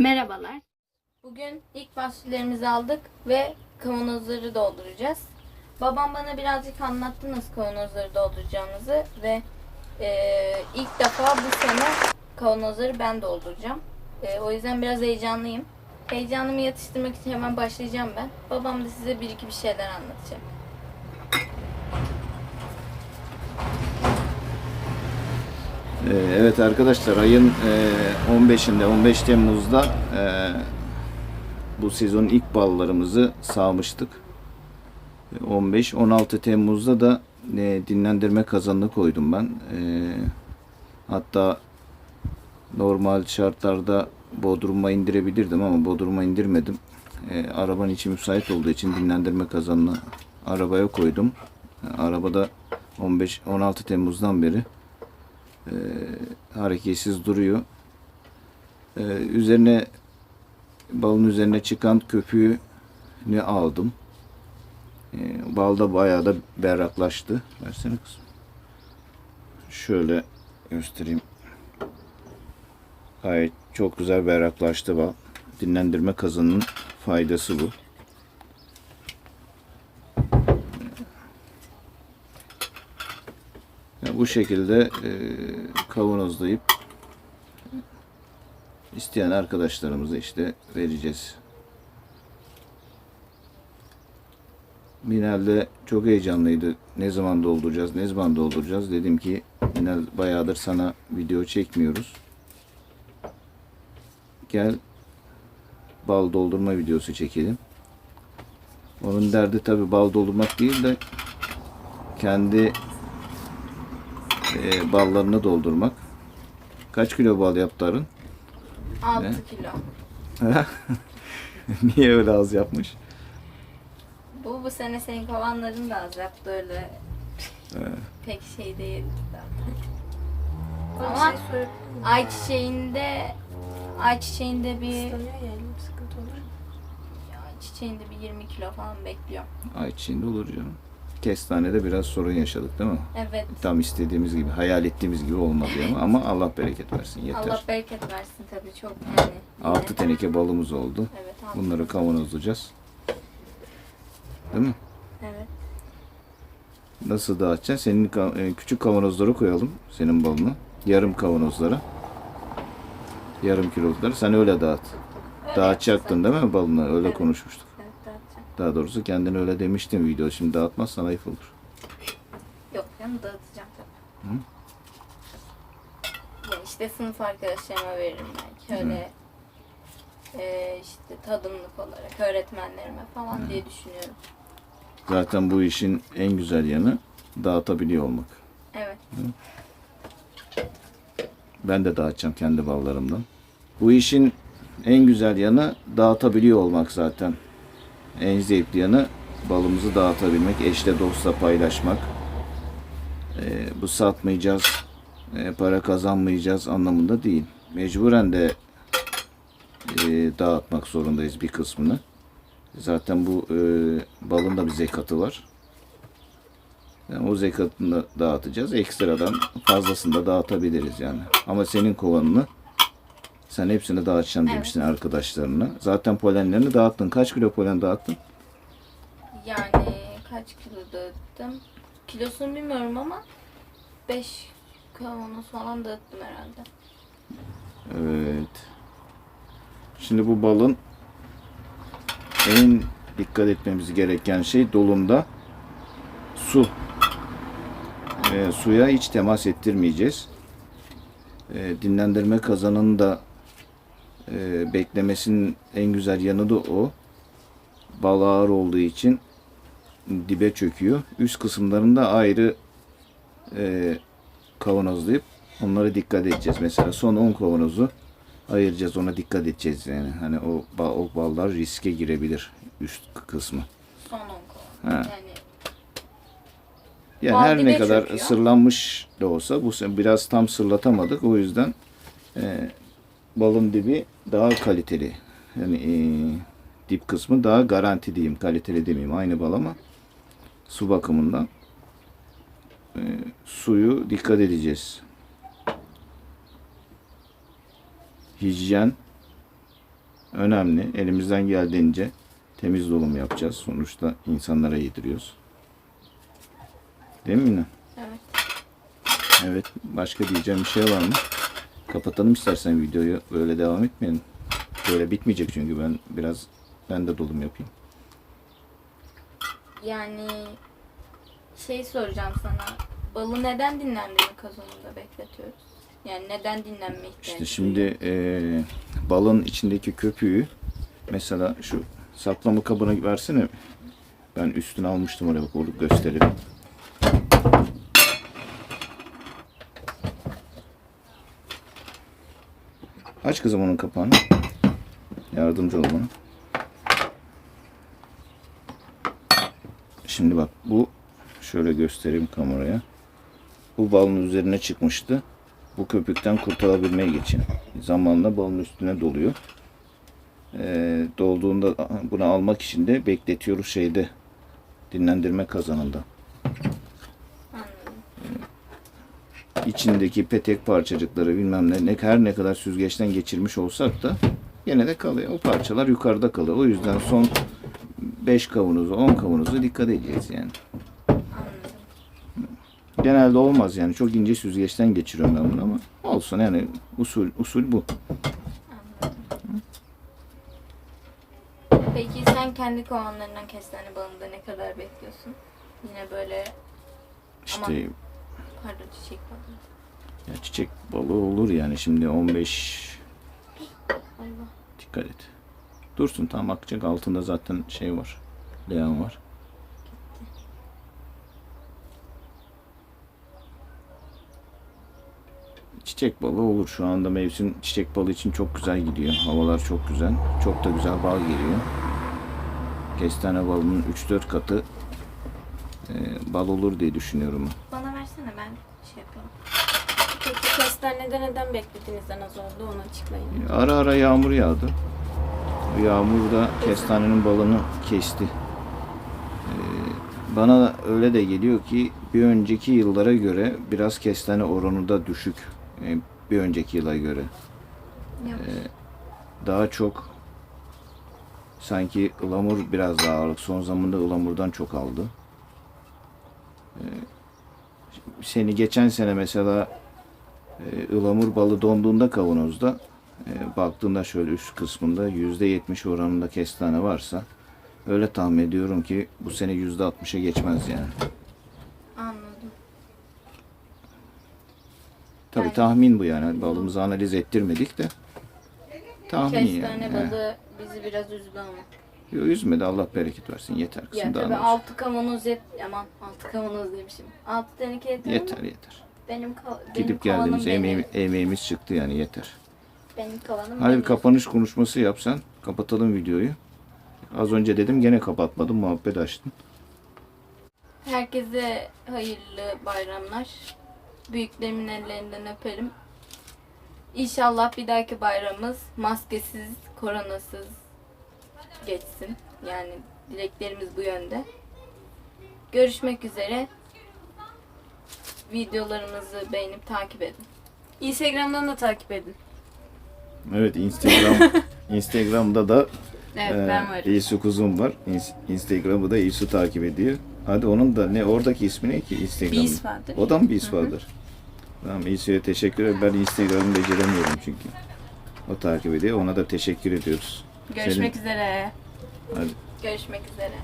Merhabalar. Bugün ilk fasulyelerimizi aldık ve kavanozları dolduracağız. Babam bana birazcık anlattı nasıl kavanozları dolduracağımızı ve eee, ilk defa bu sene kavanozları ben dolduracağım. Eee, o yüzden biraz heyecanlıyım. Heyecanımı yatıştırmak için hemen başlayacağım ben. Babam da size bir iki bir şeyler anlatacak. Evet arkadaşlar ayın e, 15'inde 15 Temmuz'da e, bu sezonun ilk ballarımızı sağmıştık. 15-16 Temmuz'da da e, dinlendirme kazanını koydum ben. E, hatta normal şartlarda Bodrum'a indirebilirdim ama Bodrum'a indirmedim. E, arabanın içi müsait olduğu için dinlendirme kazanını arabaya koydum. E, arabada 15-16 Temmuz'dan beri e, hareketsiz duruyor. E, üzerine balın üzerine çıkan köpüğünü aldım. E, bal da bayağı da berraklaştı. Versene kızım. Şöyle göstereyim. Gayet çok güzel berraklaştı bal. Dinlendirme kazanının faydası bu. Bu şekilde e, kavanozlayıp isteyen arkadaşlarımıza işte vereceğiz. Minal'de çok heyecanlıydı. Ne zaman dolduracağız, ne zaman dolduracağız? Dedim ki Minal bayağıdır sana video çekmiyoruz. Gel bal doldurma videosu çekelim. Onun derdi tabi bal doldurmak değil de kendi e, ballarını doldurmak. Kaç kilo bal yaptı Arın? 6 Ne? kilo. Niye öyle az yapmış? Bu bu sene senin kovanların da az yaptı öyle. Pek şey değil zaten. Ama ayçiçeğinde ayçiçeğinde bir ayçiçeğinde bir 20 kilo falan bekliyor. Ay içinde olur canım. Kestanede biraz sorun yaşadık değil mi? Evet. Tam istediğimiz gibi, hayal ettiğimiz gibi olmadı ama, ama Allah bereket versin yeter. Allah bereket versin tabii çok yani. 6 teneke balımız oldu. Evet. altı. Bunları kavanozlayacağız. Değil mi? Evet. Nasıl dağıtacaksın? Senin ka- e, küçük kavanozlara koyalım senin balını. Yarım kavanozlara. Yarım kilolukları. Sen öyle dağıt. Öyle Dağıtacaktın değil mi balını? Öyle Evet. konuşmuştuk. Daha doğrusu kendin öyle demiştin video. Şimdi dağıtmazsan ayıp olur. Yok canım dağıtacağım tabii. Hı? Ya işte sınıf arkadaşlarıma veririm belki. Öyle e, işte tadımlık olarak öğretmenlerime falan diye düşünüyorum. Zaten bu işin en güzel yanı dağıtabiliyor olmak. Evet. Ben de dağıtacağım kendi ballarımdan. Bu işin en güzel yanı dağıtabiliyor olmak zaten. En zevkli yanı balımızı dağıtabilmek, eşle dostla paylaşmak. Ee, bu satmayacağız, e, para kazanmayacağız anlamında değil. Mecburen de e, dağıtmak zorundayız bir kısmını. Zaten bu e, balın da bir zekatı var. Yani o zekatını da dağıtacağız. Ekstradan fazlasını da dağıtabiliriz yani. Ama senin kovanını sen hepsini dağıtacaksın Evet. demiştin arkadaşlarına. Zaten polenlerini dağıttın. Kaç kilo polen dağıttın? Yani kaç kilo dağıttım? Kilosunu bilmiyorum ama 5 kavanoz falan dağıttım herhalde. Evet. Şimdi bu balın en dikkat etmemiz gereken şey dolumda su. Ee, suya hiç temas ettirmeyeceğiz. Ee, dinlendirme kazanını da e, beklemesinin en güzel yanı da o. Bal ağır olduğu için dibe çöküyor. Üst kısımlarında ayrı e, kavanozlayıp onlara dikkat edeceğiz. Mesela son 10 kavanozu ayıracağız. Ona dikkat edeceğiz yani. Hani o, ba- o ballar riske girebilir üst kısmı. Son 10 kovan. Ha. Yani Yani Bal her ne kadar çöküyor. sırlanmış da olsa bu biraz tam sırlatamadık. O yüzden e, balın dibi daha kaliteli. Yani e, dip kısmı daha garanti diyeyim. Kaliteli demeyeyim. Aynı bal ama su bakımından e, suyu dikkat edeceğiz. Hijyen önemli. Elimizden geldiğince temiz dolum yapacağız. Sonuçta insanlara yediriyoruz. Değil mi Mina? Evet. Evet. Başka diyeceğim bir şey var mı? Kapatalım istersen videoyu. Böyle devam etmeyelim. Böyle bitmeyecek çünkü ben biraz ben de dolum yapayım. Yani şey soracağım sana. Balı neden dinlendirme kazanında bekletiyoruz? Yani neden dinlenme ihtiyacı İşte şimdi eee, balın içindeki köpüğü mesela şu saklama kabına versene. Ben üstüne almıştım oraya bak onu gösterelim. Aç kızım onun kapağını. Yardımcı ol bana. Şimdi bak bu şöyle göstereyim kameraya. Bu balın üzerine çıkmıştı bu köpükten kurtulabilmek için. Zamanla balın üstüne doluyor. Ee, dolduğunda bunu almak için de bekletiyoruz şeyde dinlendirme kazanında. İçindeki petek parçacıkları bilmem ne, ne her ne kadar süzgeçten geçirmiş olsak da gene de kalıyor. O parçalar yukarıda kalıyor. O yüzden son 5 kavanozu 10 kavanozu dikkat edeceğiz yani. Genelde olmaz yani. Çok ince süzgeçten geçiriyorum ben bunu ama olsun yani usul usul bu. Peki sen kendi kovanlarından kestane balında ne kadar bekliyorsun? Yine böyle İşte pardon çiçek balı. Ya çiçek balığı olur yani şimdi 15 Allah. dikkat et. Dursun tam akacak altında zaten şey var. Leğen var. Çiçek balığı olur. Şu anda mevsim çiçek balığı için çok güzel gidiyor. Havalar çok güzel. Çok da güzel bal geliyor. Kestane balının 3-4 katı e, bal olur diye düşünüyorum. Bana versene ben şey yapayım. Peki kestanede neden beklediğinizden az oldu onu açıklayın. Ara ara yağmur yağdı. Bu yağmur da kestanenin balını kesti. Ee, bana öyle de geliyor ki bir önceki yıllara göre biraz kestane oranı da düşük. Ee, bir önceki yıla göre. Daha çok sanki ılamur biraz daha ağırlık. Son zamanda ılamurdan çok aldı. Ee, seni geçen sene mesela e, ılamur balı donduğunda kavanozda e, baktığında şöyle üst kısmında yüzde yetmiş oranında kestane varsa öyle tahmin ediyorum ki bu sene yüzde altmışa geçmez yani. Anladım. Tabii Yani- tahmin bu yani. Balımızı analiz ettirmedik de. Tahmin Kestane yani. He. balı bizi biraz üzdü ama. Yo, üzmedi Allah bereket versin yeter kızım Ya daha tabii ne olsun. altı kavanoz yet... Aman altı kavanoz demişim. Altı teneke yeter, Yeter yeter. Benim, benim Gidip geldiğimiz emeğim, emeğimiz çıktı yani yeter. Benim kovanım Hadi bir kapanış konuşması yapsan. Kapatalım videoyu. Az önce dedim gene kapatmadım muhabbet açtım. Herkese hayırlı bayramlar. Büyüklerimin ellerinden öperim. İnşallah bir dahaki bayramımız maskesiz, koronasız geçsin. Yani dileklerimiz bu yönde. Görüşmek üzere. Videolarımızı beğenip takip edin. Instagram'dan da takip edin. Evet Instagram Instagram'da da Evet e, ben varım. İsu Kuzum var. İns- Instagram'ı da İsu takip ediyor. Hadi onun da ne oradaki ismi ne ki Instagram'da? Beesfather. O da mı Beesfather? Tamam İsu'ya teşekkür ederim. Ben Instagram'ı beceremiyorum çünkü. O takip ediyor. Ona da teşekkür ediyoruz. Görüşmek üzere. Hadi. Görüşmek üzere.